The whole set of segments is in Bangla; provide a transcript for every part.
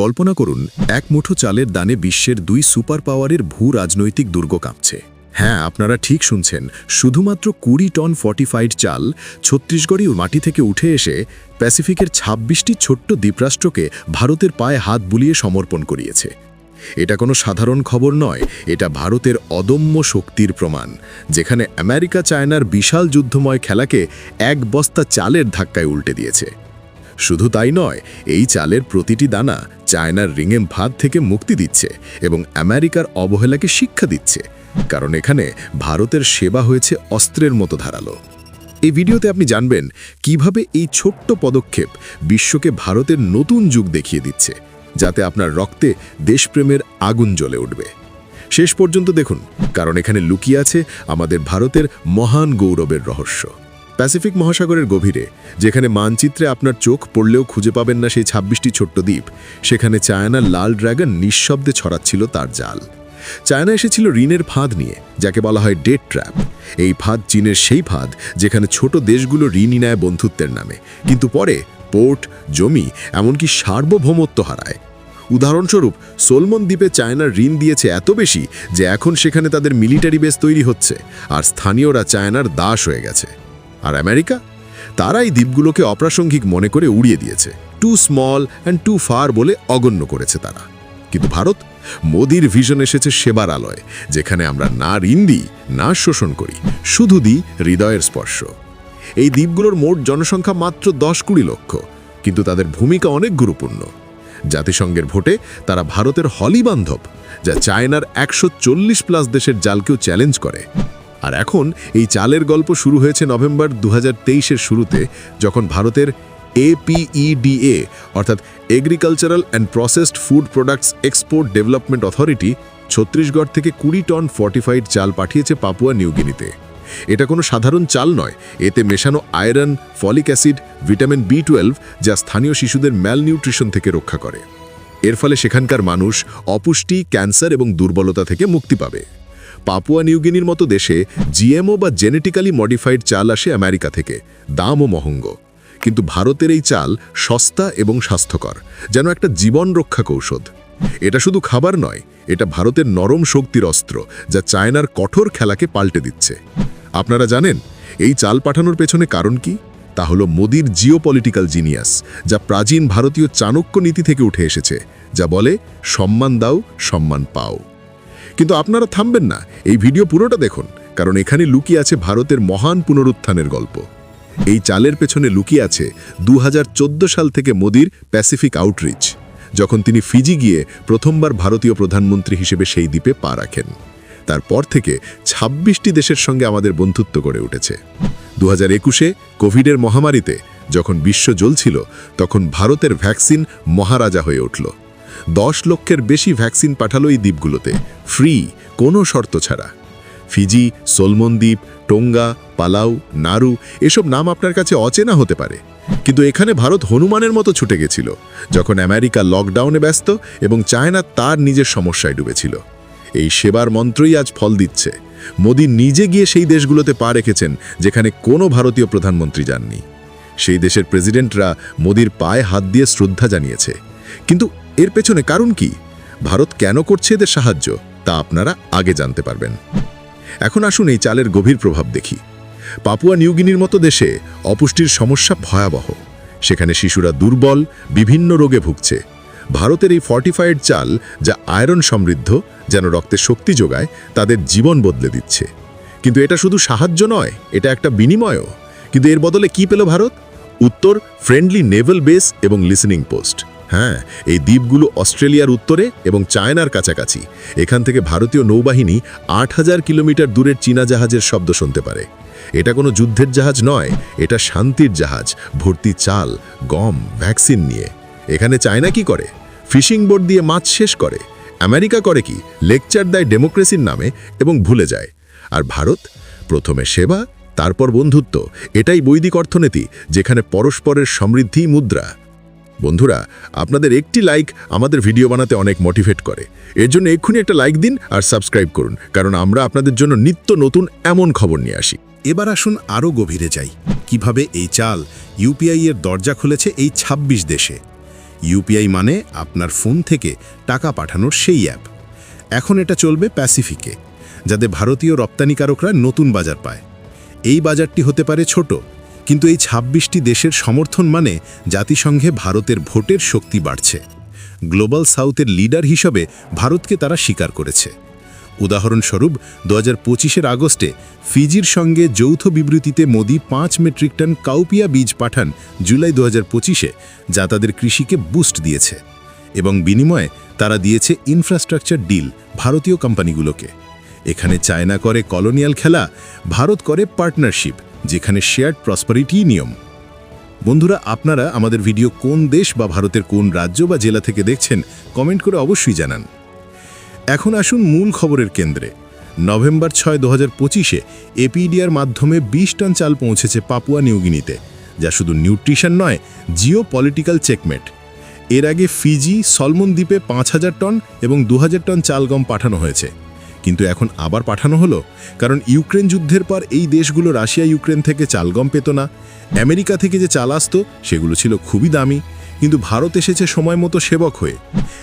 কল্পনা করুন, এক মুঠো চালের দানে বিশ্বের দুই সুপার পাওয়ারের ভূ রাজনৈতিক দুর্গ কাঁপছে। হ্যাঁ আপনারা ঠিক শুনছেন, শুধুমাত্র কুড়ি টন ফর্টিফাইড চাল ছত্তিশগড়ি মাটি থেকে উঠে এসে প্যাসিফিকের ২৬টি ছোট্ট দ্বীপরাষ্ট্রকে ভারতের পায়ে হাত বুলিয়ে সমর্পণ করিয়েছে। এটা কোনো সাধারণ খবর নয়, এটা ভারতের অদম্য শক্তির প্রমাণ, যেখানে আমেরিকা চায়নার বিশাল যুদ্ধময় খেলাকে এক বস্তা চালের ধাক্কায় উল্টে দিয়েছে। শুধু তাই নয়, এই চালের প্রতিটি দানা চায়নার রিঙেম ভাত থেকে মুক্তি দিচ্ছে এবং আমেরিকার অবহেলাকে শিক্ষা দিচ্ছে। কারণ এখানে ভারতের সেবা হয়েছে অস্ত্রের মতো ধারালো। এই ভিডিওতে আপনি জানবেন কীভাবে এই ছোট্ট পদক্ষেপ বিশ্বকে ভারতের নতুন যুগ দেখিয়ে দিচ্ছে, যাতে আপনার রক্তে দেশপ্রেমের আগুন জ্বলে উঠবে। শেষ পর্যন্ত দেখুন, কারণ এখানে লুকিয়ে আছে আমাদের ভারতের মহান গৌরবের রহস্য। প্যাসিফিক মহাসাগরের গভীরে, যেখানে মানচিত্রে আপনার চোখ পড়লেও খুঁজে পাবেন না সেই ছাব্বিশটি ছোট্ট দ্বীপ। সেখানে চায়নার লাল ড্রাগন নিঃশব্দে ছড়াচ্ছিল তার জাল। চায়না এসেছিল ঋণের ফাঁদ নিয়ে, যাকে বলা হয় ডেট ট্র্যাপ। এই ফাঁদ চীনের সেই ফাঁদ যেখানে ছোট দেশগুলো ঋণই নেয় বন্ধুত্বের নামে। কিন্তু পরে পোর্ট, জমি, এমনকি সার্বভৌমত্ব হারায়। উদাহরণস্বরূপ, সোলমন দ্বীপে চায়নার ঋণ দিয়েছে এত বেশি যে এখন সেখানে তাদের মিলিটারি বেস তৈরি হচ্ছে, আর স্থানীয়রা চায়নার দাস হয়ে গেছে। আর আমেরিকা? তারা এই দ্বীপগুলোকে অপ্রাসঙ্গিক মনে করে উড়িয়ে দিয়েছে। Too small and too far বলে অগণ্য করেছে তারা। কিন্তু ভারত, মোদির ভিশন এসেছে সেবার আলয়, যেখানে আমরা না ঋণ দিই, না শোষণ করি, শুধু দিই হৃদয়ের স্পর্শ। এই দ্বীপগুলোর মোট জনসংখ্যা মাত্র দশ কুড়ি লক্ষ, কিন্তু তাদের ভূমিকা অনেক গুরুত্বপূর্ণ জাতিসংঘের ভোটে তারা ভারতের হলি বান্ধব, যা চায়নার একশো চল্লিশ প্লাস দেশের জালকেও চ্যালেঞ্জ করে। আর এখন এই চালের গল্প শুরু হয়েছে নভেম্বর দু হাজার শুরুতে, যখন ভারতের এপিইডিএ অর্থাৎ agricultural and processed food products export development authority Chhattisgarh থেকে কুড়ি টন ফর্টিফাইড চাল পাঠিয়েছে পাপুয়া নিউগিনিতে এটা কোনো সাধারণ চাল নয়, এতে মেশানো iron, folic acid, vitamin B twelve যা স্থানীয় শিশুদের ম্যালনিউট্রিশন থেকে রক্ষা করে। এর ফলে সেখানকার মানুষ অপুষ্টি, ক্যান্সার এবং দুর্বলতা থেকে মুক্তি পাবে। পাপুয়া নিউগিনির মতো দেশে জিএমও বা জেনেটিক্যালি মডিফাইড চাল আসে আমেরিকা থেকে, দামও মহঙ্গ। কিন্তু ভারতের এই চাল সস্তা এবং স্বাস্থ্যকর, যেন একটা জীবন রক্ষা কৌশল। এটা শুধু খাবার নয়, এটা ভারতের নরম শক্তির অস্ত্র, যা চায়নার কঠোর খেলাকে পাল্টে দিচ্ছে। আপনারা জানেন, এই চাল পাঠানোর পেছনে কারণ কি? তা হলো মোদির জিওপলিটিক্যাল জিনিয়াস, যা প্রাচীন ভারতীয় চাণক্য নীতি থেকে উঠে এসেছে, যা বলে, সম্মান দাও, সম্মান পাও। কিন্তু আপনারা থামবেন না। এই ভিডিও পুরোটা দেখুন, কারণ এখানে লুকিয়ে আছে ভারতের মহান পুনরুত্থানের গল্প। এই চালের পেছনে লুকিয়ে আছে দু হাজার চোদ্দ সাল থেকে মোদির প্যাসিফিক আউটরিচ, যখন তিনি ফিজি গিয়ে প্রথমবার ভারতীয় প্রধানমন্ত্রী হিসেবে সেই দ্বীপে পা রাখেন। তারপর থেকে ২৬টি দেশের সঙ্গে আমাদের বন্ধুত্ব গড়ে উঠেছে। দু হাজার একুশে কোভিডের মহামারীতে যখন বিশ্ব জ্বলছিল, তখন ভারতের ভ্যাকসিন মহারাজা হয়ে উঠল। দশ লক্ষের বেশি ভ্যাকসিন পাঠালো এই দ্বীপগুলোতে। ফ্রি, কোনো শর্ত ছাড়া। ফিজি, সোলমন দ্বীপ, টোঙ্গা পালাউ নারু, এসব নাম আপনার কাছে অচেনা হতে পারে। কিন্তু এখানে ভারত হনুমানের মতো ছুটে গেছিল, যখন আমেরিকা লকডাউনে ব্যস্ত এবং চায়না তার নিজের সমস্যায় ডুবেছিল। এই সেবার মন্ত্রই আজ ফল দিচ্ছে। মোদি নিজে গিয়ে সেই দেশগুলোতে পা রেখেছেন, যেখানে কোনো ভারতীয় প্রধানমন্ত্রী যাননি। সেই দেশের প্রেসিডেন্টরা মোদির পায়ে হাত দিয়ে শ্রদ্ধা জানিয়েছে। কিন্তু এর পেছনে কারণ কি? ভারত কেন করছে এদের সাহায্য, তা আপনারা আগে জানতে পারবেন। এখন আসুন এই চালের গভীর প্রভাব দেখি। পাপুয়া নিউগিনির মতো দেশে অপুষ্টির সমস্যা ভয়াবহ। সেখানে শিশুরা দুর্বল, বিভিন্ন রোগে ভুগছে। ভারতের এই ফর্টিফাইড চাল যা আয়রন সমৃদ্ধ, যেন রক্তে শক্তি যোগায়, তাদের জীবন বদলে দিচ্ছে। কিন্তু এটা শুধু সাহায্য নয়, এটা একটা বিনিময়ও। কিন্তু এর বদলে কি পেল ভারত? উত্তর ফ্রেন্ডলি নেভেল বেস এবং লিসেনিং পোস্ট হ্যাঁ এই দ্বীপগুলো অস্ট্রেলিয়ার উত্তরে এবং চায়নার কাছাকাছি। এখান থেকে ভারতীয় নৌবাহিনী আট হাজার কিলোমিটার দূরের চীনা জাহাজের শব্দ শুনতে পারে। এটা কোনো যুদ্ধের জাহাজ নয়, এটা শান্তির জাহাজ, ভর্তি চাল, গম, ভ্যাকসিন নিয়ে। এখানে চায়না কি করে? ফিশিং বোট দিয়ে মাছ শেষ করে। আমেরিকা করে কি? লেকচার দেয় ডেমোক্রেসির নামে এবং ভুলে যায়। আর ভারত? প্রথমে সেবা, তারপর বন্ধুত্ব। এটাই বৈদিক অর্থনীতি, যেখানে পরস্পরের সমৃদ্ধি মুদ্রা। বন্ধুরা, আপনাদের একটি লাইক আমাদের ভিডিও বানাতে অনেক মোটিভেট করে। এর জন্য এক্ষুনি একটা লাইক দিন আর সাবস্ক্রাইব করুন, কারণ আমরা আপনাদের জন্য নিত্য নতুন এমন খবর নিয়ে আসি। এবার আসুন আরও গভীরে যাই। কীভাবে এই চাল ইউপিআই এর দরজা খুলেছে এই ২৬ দেশে? ইউপিআই মানে আপনার ফোন থেকে টাকা পাঠানোর সেই অ্যাপ এখন এটা চলবে প্যাসিফিকে যাতে ভারতীয় রপ্তানিকারকরা নতুন বাজার পায়। এই বাজারটি হতে পারে ছোট কিন্তু এই ২৬টি দেশের সমর্থন মানে জাতিসংঘে ভারতের ভোটের শক্তি বাড়ছে। গ্লোবাল সাউথের লিডার হিসাবে ভারতকে তারা স্বীকার করেছে। উদাহরণস্বরূপ, দু হাজার পঁচিশের আগস্টে ফিজির সঙ্গে যৌথ বিবৃতিতে মোদি পাঁচ মেট্রিক টন কাউপিয়া বীজ পাঠান জুলাই দু হাজার পঁচিশে, যা তাদের কৃষিকে বুস্ট দিয়েছে। এবং বিনিময়ে তারা দিয়েছে ইনফ্রাস্ট্রাকচার ডিল ভারতীয় কোম্পানিগুলোকে। এখানে চায়না করে কলোনিয়াল খেলা, ভারত করে পার্টনারশিপ। যেখানে শেয়ার্ড প্রসপারিটি নিয়ম। বন্ধুরা, আপনারা আমাদের ভিডিও কোন দেশ বা ভারতের কোন রাজ্য বা জেলা থেকে দেখছেন কমেন্ট করে অবশ্যই জানান। এখন আসুন মূল খবরের কেন্দ্রে। নভেম্বর ছয় দু হাজার পঁচিশে এপিডিআর মাধ্যমে বিশ টন চাল পৌঁছেছে পাপুয়া নিউগিনিতে যা শুধু নিউট্রিশন নয় জিও পলিটিক্যাল চেকমেট এর আগে ফিজি সলমন দ্বীপে পাঁচ হাজার টন এবং দু হাজার টন চাল গম পাঠানো হয়েছে। কিন্তু এখন আবার পাঠানো হলো? কারণ ইউক্রেন যুদ্ধের পর এই দেশগুলো রাশিয়া, ইউক্রেন থেকে চাল গম পেত না। আমেরিকা থেকে যে চাল আসতো, সেগুলো ছিল খুবই দামি। কিন্তু ভারত এসেছে সময় মতো সেবক হয়ে।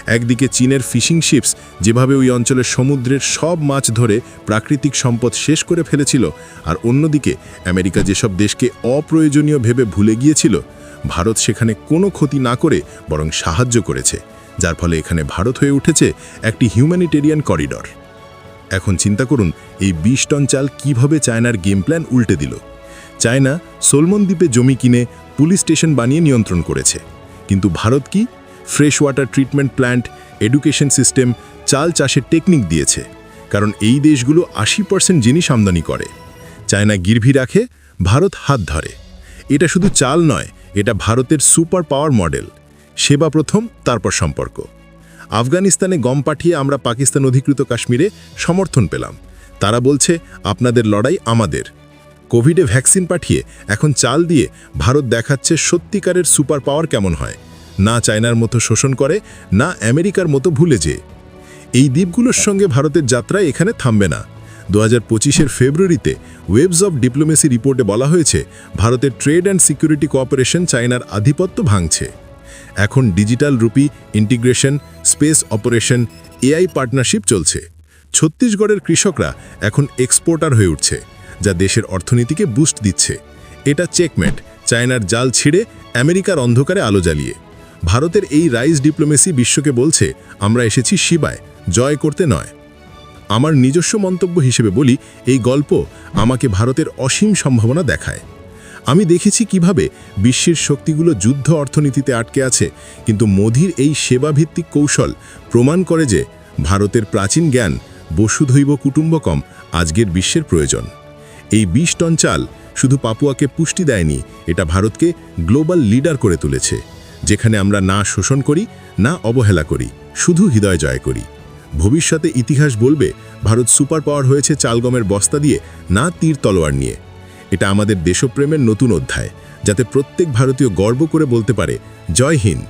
একদিকে চীনের ফিশিং শিপস, যেভাবে ওই অঞ্চলের সমুদ্রের সব মাছ ধরে প্রাকৃতিক সম্পদ শেষ করে ফেলেছিল, আর অন্যদিকে আমেরিকা যেসব দেশকে অপ্রয়োজনীয় ভেবে ভুলে গিয়েছিল, ভারত সেখানে কোনো ক্ষতি না করে বরং সাহায্য করেছে, যার ফলে এখানে ভারত হয়ে উঠেছে একটি হিউম্যানিটেরিয়ান করিডর এখন চিন্তা করুন, এই বিশ টন চাল কীভাবে চায়নার গেম প্ল্যান উল্টে দিল। চায়না সোলমন দ্বীপে জমি কিনে পুলিশ স্টেশন বানিয়ে নিয়ন্ত্রণ করেছে। কিন্তু ভারত কি? Fresh water treatment plant education system চাল চাষের টেকনিক দিয়েছে। কারণ এই দেশগুলো আশি পার্সেন্ট জিনিস আমদানি করে। চায়না গিরভি রাখে, ভারত হাত ধরে। এটা শুধু চাল নয়, এটা ভারতের সুপার পাওয়ার মডেল সেবা প্রথম, তারপর সম্পর্ক। আফগানিস্তানে গম পাঠিয়ে আমরা পাকিস্তান অধিকৃত কাশ্মীরে সমর্থন পেলাম। তারা বলছে, আপনাদের লড়াই আমাদের। কোভিডে ভ্যাকসিন পাঠিয়ে এখন চাল দিয়ে ভারত দেখাচ্ছে সত্যিকারের সুপার পাওয়ার কেমন হয়। না চায়নার মতো শোষণ করে, না আমেরিকার মতো ভুলে যে এই দ্বীপগুলোর সঙ্গে ভারতের যাত্রা এখানে থামবে না। দু হাজার পঁচিশের ফেব্রুয়ারিতে ওয়েবস অব ডিপ্লোমেসি রিপোর্টে বলা হয়েছে, ভারতের ট্রেড অ্যান্ড সিকিউরিটি কোঅপারেশন চায়নার আধিপত্য ভাঙছে। এখন digital rupee integration, space operation, AI partnership চলছে। ছত্তিশগড়ের কৃষকরা এখন এক্সপোর্টার হয়ে উঠছে, যা দেশের অর্থনীতিকে বুস্ট দিচ্ছে। এটা চেকমেট, চায়নার জাল ছিঁড়ে আমেরিকার অন্ধকারে আলো জ্বালিয়ে। ভারতের এই রাইস ডিপ্লোমেসি বিশ্বকে বলছে, আমরা এসেছি শিবায়, জয় করতে নয়। আমার নিজস্ব মন্তব্য হিসেবে বলি, এই গল্প আমাকে ভারতের অসীম সম্ভাবনা দেখায়। আমি দেখেছি কীভাবে বিশ্বের শক্তিগুলো যুদ্ধ অর্থনীতিতে আটকে আছে, কিন্তু মোদির এই সেবাভিত্তিক কৌশল প্রমাণ করে যে ভারতের প্রাচীন জ্ঞান বসুধৈব কুটুম্বকম আজকের বিশ্বের প্রয়োজন। এই বিশ টন চাল শুধু পাপুয়াকে পুষ্টি দেয়নি, এটা ভারতকে গ্লোবাল লিডার করে তুলেছে, যেখানে আমরা না শোষণ করি, না অবহেলা করি, শুধু হৃদয় জয় করি। ভবিষ্যতে ইতিহাস বলবে, ভারত সুপার পাওয়ার হয়েছে চালগমের বস্তা দিয়ে, না তীর তলোয়ার নিয়ে। এটা আমাদের দেশপ্রেমের নতুন অধ্যায় যাতে প্রত্যেক ভারতীয় গর্ব করে বলতে পারে জয় হিন্দ।